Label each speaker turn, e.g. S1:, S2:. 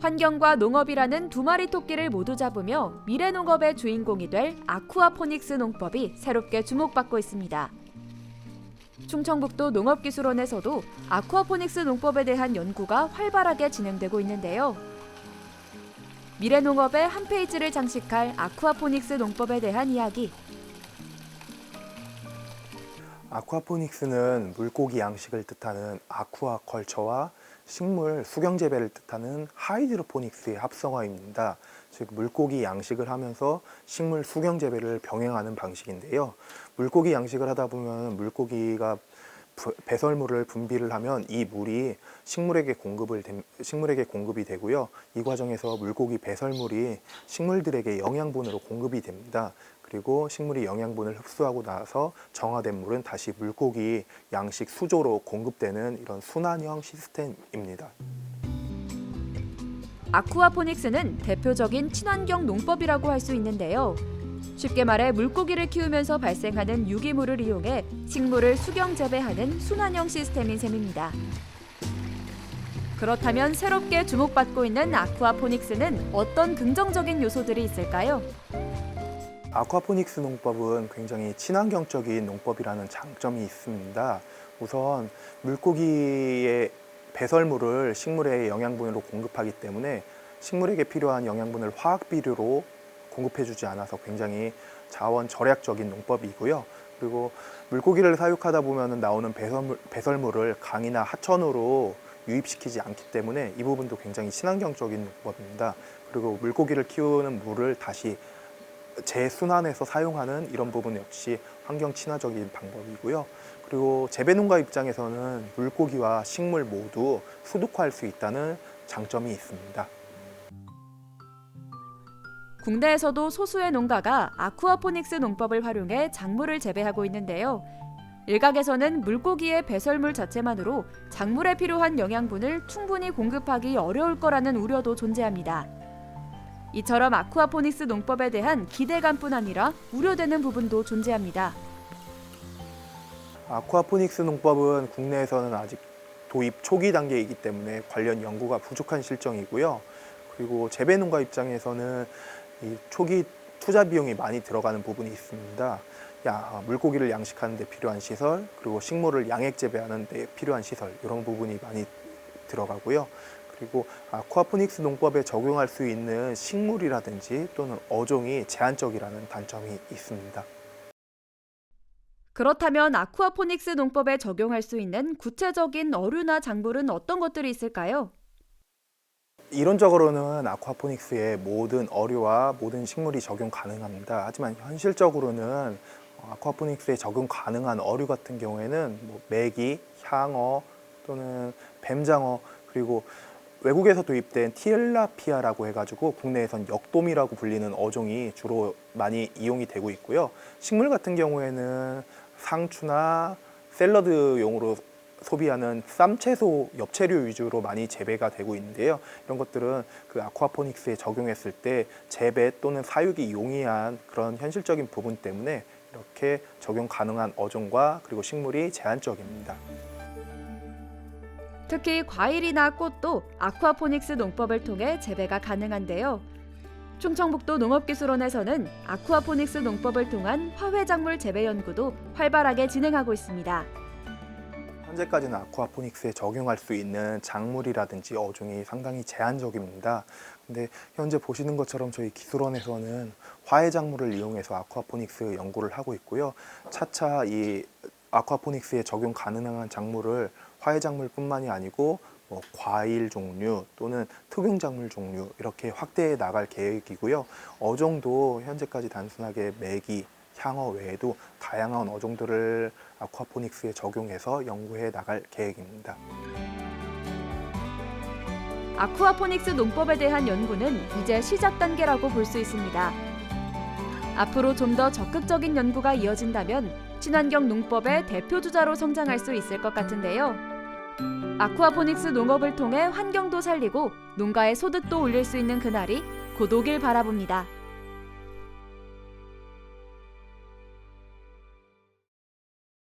S1: 환경과 농업이라는 두 마리 토끼를 모두 잡으며 미래 농업의 주인공이 될 아쿠아포닉스 농법이 새롭게 주목받고 있습니다. 충청북도 농업기술원에서도 아쿠아포닉스 농법에 대한 연구가 활발하게 진행되고 있는데요. 미래 농업의 한 페이지를 장식할 아쿠아포닉스 농법에 대한 이야기
S2: 아쿠아포닉스는 물고기 양식을 뜻하는 아쿠아컬처와 식물 수경 재배를 뜻하는 하이드로포닉스의 합성어입니다. 즉 물고기 양식을 하면서 식물 수경 재배를 병행하는 방식인데요. 물고기 양식을 하다 보면 물고기가 부- 배설물을 분비를 하면 이 물이 식물에게 공급을 됨- 식물에게 공급이 되고요. 이 과정에서 물고기 배설물이 식물들에게 영양분으로 공급이 됩니다. 그리고 식물이 영양분을 흡수하고 나서 정화된 물은 다시 물고기 양식 수조로 공급되는 이런 순환형 시스템입니다.
S1: 아쿠아포닉스는 대표적인 친환경 농법이라고 할 수 있는데요. 쉽게 말해 물고기를 키우면서 발생하는 유기물을 이용해 식물을 수경 재배하는 순환형 시스템인 셈입니다. 그렇다면 새롭게 주목받고 있는 아쿠아포닉스는 어떤 긍정적인 요소들이 있을까요?
S2: 아쿠아포닉스 농법은 굉장히 친환경적인 농법이라는 장점이 있습니다. 우선 물고기의 배설물을 식물의 영양분으로 공급하기 때문에 식물에게 필요한 영양분을 화학 비료로 공급해주지 않아서 굉장히 자원 절약적인 농법이고요. 그리고 물고기를 사육하다 보면 나오는 배설물, 배설물을 강이나 하천으로 유입시키지 않기 때문에 이 부분도 굉장히 친환경적인 농법입니다. 그리고 물고기를 키우는 물을 다시 재순환해서 사용하는 이런 부분 역시 환경 친화적인 방법이고요. 그리고 재배농가 입장에서는 물고기와 식물 모두 소독화할 수 있다는 장점이 있습니다.
S1: 국내에서도 소수의 농가가 아쿠아포닉스 농법을 활용해 작물을 재배하고 있는데요. 일각에서는 물고기의 배설물 자체만으로 작물에 필요한 영양분을 충분히 공급하기 어려울 거라는 우려도 존재합니다. 이처럼 아쿠아포닉스 농법에 대한 기대감뿐 아니라 우려되는 부분도 존재합니다.
S2: 아쿠아포닉스 농법은 국내에서는 아직 도입 초기 단계이기 때문에 관련 연구가 부족한 실정이고요. 그리고 재배농가 입장에서는 이 초기 투자 비용이 많이 들어가는 부분이 있습니다. 야, 물고기를 양식하는 데 필요한 시설, 그리고 식물을 양액 재배하는 데 필요한 시설 이런 부분이 많이 들어가고요. 그리고 아쿠아포닉스 농법에 적용할 수 있는 식물이라든지 또는 어종이 제한적이라는 단점이 있습니다.
S1: 그렇다면 아쿠아포닉스 농법에 적용할 수 있는 구체적인 어류나 작물은 어떤 것들이 있을까요?
S2: 이론적으로는 아쿠아포닉스의 모든 어류와 모든 식물이 적용 가능합니다. 하지만 현실적으로는 어, 아쿠아포닉스에 적용 가능한 어류 같은 경우에는 뭐 메기, 향어 또는 뱀장어 그리고 외국에서 도입된 티엘라피아라고 해가지고 국내에선 역돔이라고 불리는 어종이 주로 많이 이용이 되고 있고요. 식물 같은 경우에는 상추나 샐러드용으로 소비하는 쌈채소, 엽채류 위주로 많이 재배가 되고 있는데요. 이런 것들은 그 아쿠아포닉스에 적용했을 때 재배 또는 사육이 용이한 그런 현실적인 부분 때문에 이렇게 적용 가능한 어종과 그리고 식물이 제한적입니다.
S1: 특히 과일이나 꽃도 아쿠아포닉스 농법을 통해 재배가 가능한데요. 충청북도 농업기술원에서는 아쿠아포닉스 농법을 통한 화훼작물 재배 연구도 활발하게 진행하고 있습니다.
S2: 현재까지는 아쿠아포닉스에 적용할 수 있는 작물이라든지 어종이 상당히 제한적입니다. 근데 현재 보시는 것처럼 저희 기술원에서는 화훼 작물을 이용해서 아쿠아포닉스 연구를 하고 있고요. 차차 이 아쿠아포닉스에 적용 가능한 작물을 화훼 작물뿐만이 아니고 뭐 과일 종류 또는 특용 작물 종류 이렇게 확대해 나갈 계획이고요. 어종도 현재까지 단순하게 메기, 향어 외에도 다양한 어종들을 아쿠아포닉스에 적용해서 연구해 나갈 계획입니다.
S1: 아쿠아포닉스 농법에 대한 연구는 이제 시작 단계라고 볼 수 있습니다. 앞으로 좀 더 적극적인 연구가 이어진다면 친환경 농법의 대표 주자로 성장할 수 있을 것 같은데요. 아쿠아포닉스 농업을 통해 환경도 살리고 농가의 소득도 올릴 수 있는 그날이 곧 오길 바라봅니다.